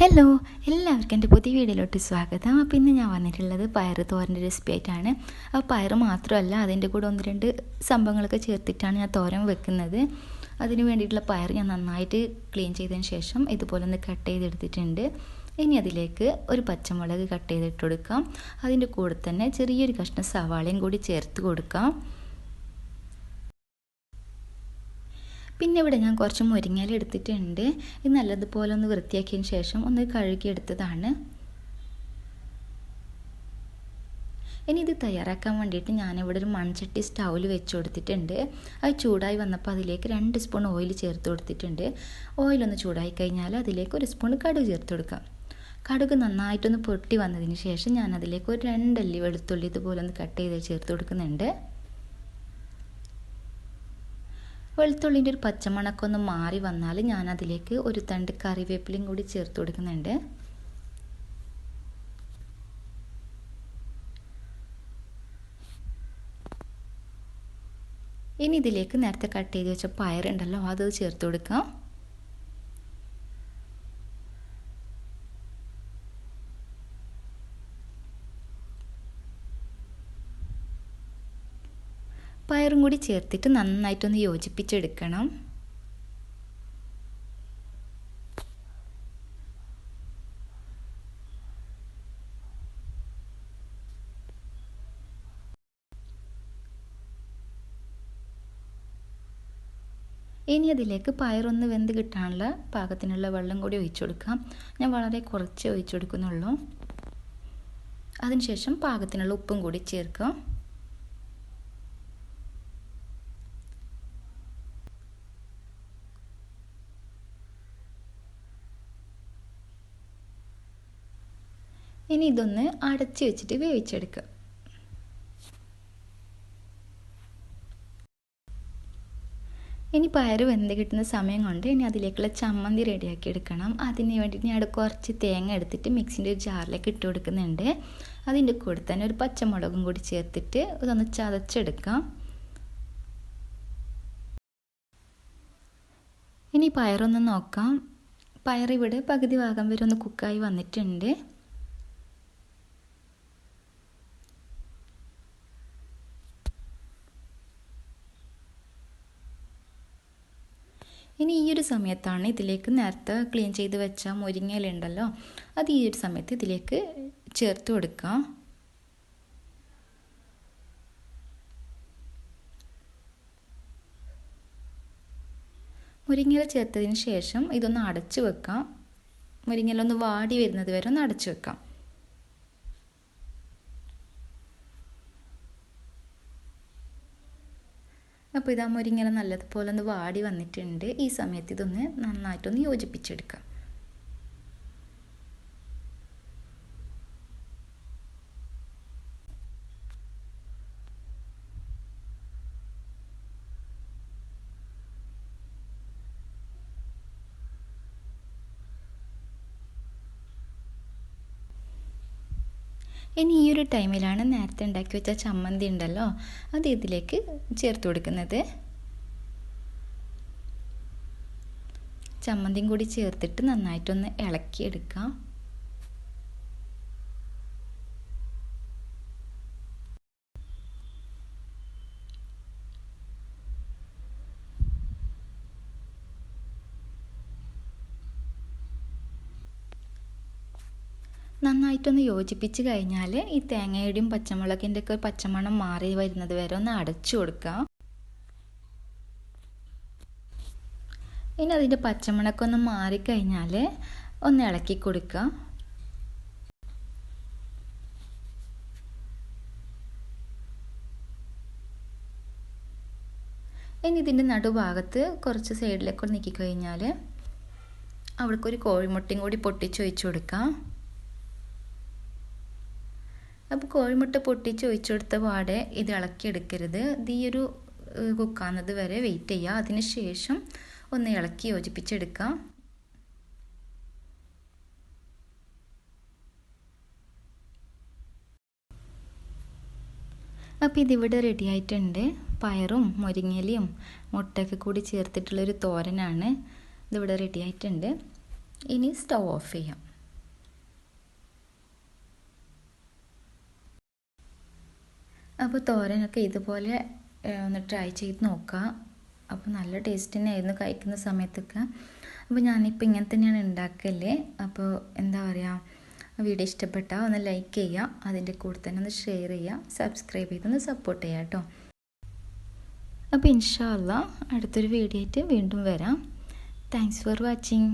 Hello എല്ലാവർക്കും എന്റെ പുതിയ വീഡിയോയിലോട്ട് സ്വാഗതം. അപ്പോൾ ഇന്ന് ഞാൻ വന്നിട്ടുള്ളത് പയർ തോരന്റെ റെസിപ്പി ആയിട്ടാണ്. അപ്പോൾ പയർ മാത്രമല്ല അതിന്റെ കൂടെ ഒന്ന് രണ്ട് സംഭവങ്ങളൊക്കെ ചേർത്തിട്ടാണ് ഞാൻ തോരൻ വെക്കുന്നത്. അതിന് വേണ്ടിയിട്ടുള്ള പയർ ഞാൻ നന്നായിട്ട് ക്ലീൻ ചെയ്തതിന് ശേഷം ഇതുപോലെ ഒന്ന് കട്ട് ചെയ്തെടുത്തിട്ടുണ്ട്. ഇനി അതിലേക്ക് ഒരു പച്ചമുളക് കട്ട് ചെയ്തിട്ട് കൊടുക്കാം. അതിന്റെ കൂടെ തന്നെ ചെറിയൊരു കഷ്ണം സവാളയും കൂടി ചേർത്ത് കൊടുക്കാം. പിന്നെ ഇവിടെ ഞാൻ കുറച്ച് മുരിങ്ങയില എടുത്തിട്ടുണ്ട്. ഇത് നല്ലതുപോലെ ഒന്ന് വൃത്തിയാക്കിയതിന് ശേഷം ഒന്ന് കഴുകിയെടുത്തതാണ്. ഇനി ഇത് തയ്യാറാക്കാൻ വേണ്ടിയിട്ട് ഞാനിവിടെ ഒരു മൺചട്ടി സ്റ്റൗവിൽ വെച്ച് കൊടുത്തിട്ടുണ്ട്. അത് ചൂടായി വന്നപ്പോൾ അതിലേക്ക് രണ്ട് സ്പൂൺ ഓയിൽ ചേർത്ത് കൊടുത്തിട്ടുണ്ട്. ഓയിലൊന്ന് ചൂടായി കഴിഞ്ഞാൽ അതിലേക്ക് ഒരു സ്പൂൺ കടുക് ചേർത്ത് കൊടുക്കാം. കടുക് നന്നായിട്ടൊന്ന് പൊട്ടി വന്നതിന് ശേഷം ഞാൻ അതിലേക്ക് ഒരു രണ്ടല്ലി വെളുത്തുള്ളി ഇതുപോലെ ഒന്ന് കട്ട് ചെയ്ത് ചേർത്ത് കൊടുക്കുന്നുണ്ട്. വെളുത്തുള്ളിന്റെ ഒരു പച്ചമണക്കം ഒന്ന് മാറി വന്നാൽ ഞാൻ അതിലേക്ക് ഒരു തണ്ട് കറിവേപ്പിലയും കൂടി ചേർത്ത് കൊടുക്കുന്നുണ്ട്. ഇനി ഇതിലേക്ക് നേരത്തെ കട്ട് ചെയ്ത് വെച്ച പയറുണ്ടല്ലോ അത് ചേർത്ത് കൊടുക്കാം. പയറും കൂടി ചേർത്തിട്ട് നന്നായിട്ടൊന്ന് യോജിപ്പിച്ചെടുക്കണം. ഇനി അതിലേക്ക് പയറൊന്ന് വെന്ത് കിട്ടാനുള്ള പാകത്തിനുള്ള വെള്ളം കൂടി ഒഴിച്ചു കൊടുക്കാം ഞാൻ വളരെ കുറച്ച് ഒഴിച്ചു കൊടുക്കുന്നുള്ളൂ. അതിനുശേഷം പാകത്തിനുള്ള ഉപ്പും കൂടി ചേർക്കാം ഇനി ഇതൊന്ന് അടച്ചു വെച്ചിട്ട് വേവിച്ചെടുക്കുക. ഇനി പയർ വെന്ത് കിട്ടുന്ന സമയം കൊണ്ട് ഇനി അതിലേക്കുള്ള ചമ്മന്തി റെഡിയാക്കി എടുക്കണം. അതിന് വേണ്ടിയിട്ട് ഞാൻ കുറച്ച് തേങ്ങ എടുത്തിട്ട് മിക്സിന്റെ ഒരു ജാറിലേക്ക് ഇട്ട് കൊടുക്കുന്നുണ്ട്. അതിന്റെ കൂടെ തന്നെ ഒരു പച്ചമുളകും കൂടി ചേർത്തിട്ട് ഇതൊന്ന് ചതച്ചെടുക്കാം. ഇനി പയറൊന്ന് നോക്കാം. പയർ ഇവിടെ പകുതി ഭാഗം വരെ ഒന്ന് കുക്കായി വന്നിട്ടുണ്ട്. ഇനി ഈ ഒരു സമയത്താണ് ഇതിലേക്ക് നേരത്തെ ക്ലീൻ ചെയ്ത് വെച്ച മുരിങ്ങയിലുണ്ടല്ലോ അത് ഈ ഒരു സമയത്ത് ഇതിലേക്ക് ചേർത്ത് കൊടുക്കാം. മുരിങ്ങയില ചേർത്തതിന് ശേഷം ഇതൊന്ന് അടച്ചു വെക്കാം. മുരിങ്ങയില ഒന്ന് വാടി വരുന്നത് വരെ ഒന്ന് അടച്ചു വെക്കാം. അപ്പോൾ ഇതാ ഇങ്ങനെ നല്ലതുപോലെ ഒന്ന് വാടി വന്നിട്ടുണ്ട്. ഈ സമയത്ത് ഇതൊന്ന് നന്നായിട്ടൊന്ന് യോജിപ്പിച്ചെടുക്കാം. ഇനി ഈ ഒരു ടൈമിലാണ് നേരത്തെ ഉണ്ടാക്കി വെച്ച ചമ്മന്തി ഉണ്ടല്ലോ അത് ഇതിലേക്ക് ചേർത്ത് കൊടുക്കുന്നത്. ചമ്മന്തിയും കൂടി ചേർത്തിട്ട് നന്നായിട്ടൊന്ന് ഇളക്കിയെടുക്കാം. നന്നായിട്ടൊന്ന് യോജിപ്പിച്ച് കഴിഞ്ഞാൽ ഈ തേങ്ങയുടെയും പച്ചമുളകിന്റെ ഒക്കെ പച്ചമണം മാറി വരുന്നത് വരെ ഒന്ന് അടച്ചു കൊടുക്കാം. ഇനി അതിന്റെ പച്ചമുളക് ഒന്ന് മാറിക്കഴിഞ്ഞാൽ ഒന്ന് ഇളക്കി കൊടുക്കുക ഇനി ഇതിന്റെ നടുഭാഗത്ത് കുറച്ച് സൈഡിലേക്ക് നീക്കിക്കഴിഞ്ഞാൽ അവിടേക്കൊരു കോഴിമുട്ടയും കൂടി പൊട്ടിച്ചൊഴിച്ചു കൊടുക്കാം. അപ്പോൾ കോഴിമുട്ട പൊട്ടിച്ച് ഒഴിച്ചു കൊടുത്ത പാടെ ഇത് ഇളക്കിയെടുക്കരുത്. ഇത് ഈ ഒരു കുക്കാവുന്നത് വരെ വെയിറ്റ് ചെയ്യുക അതിന് ശേഷം ഒന്ന് ഇളക്കി യോജിപ്പിച്ചെടുക്കാം. അപ്പോൾ ഇതിവിടെ റെഡി ആയിട്ടുണ്ട്. പയറും മുരിങ്ങയിലയും മുട്ടയൊക്കെ കൂടി ചേർത്തിട്ടുള്ളൊരു തോരനാണ്. ഇതിവിടെ റെഡി ആയിട്ടുണ്ട്. ഇനി സ്റ്റൗ ഓഫ് ചെയ്യാം. അപ്പോൾ തോരനൊക്കെ ഇതുപോലെ ഒന്ന് ട്രൈ ചെയ്ത് നോക്കുക അപ്പോൾ നല്ല ടേസ്റ്റ് തന്നെയായിരുന്നു കഴിക്കുന്ന സമയത്തൊക്കെ. അപ്പോൾ ഞാനിപ്പോൾ ഇങ്ങനെ തന്നെയാണ് ഉണ്ടാക്കൽ അപ്പോൾ എന്താ പറയുക വീഡിയോ ഇഷ്ടപ്പെട്ടാൽ ഒന്ന് ലൈക്ക് ചെയ്യുക അതിന്റെ കൂടെ തന്നെ ഒന്ന് ഷെയർ ചെയ്യുക സബ്സ്ക്രൈബ് ചെയ്തൊന്ന് സപ്പോർട്ട് ചെയ്യുക കേട്ടോ അപ്പോൾ ഇൻഷാല്ല അടുത്തൊരു വീഡിയോ ആയിട്ട് വീണ്ടും വരാം. Thanks for watching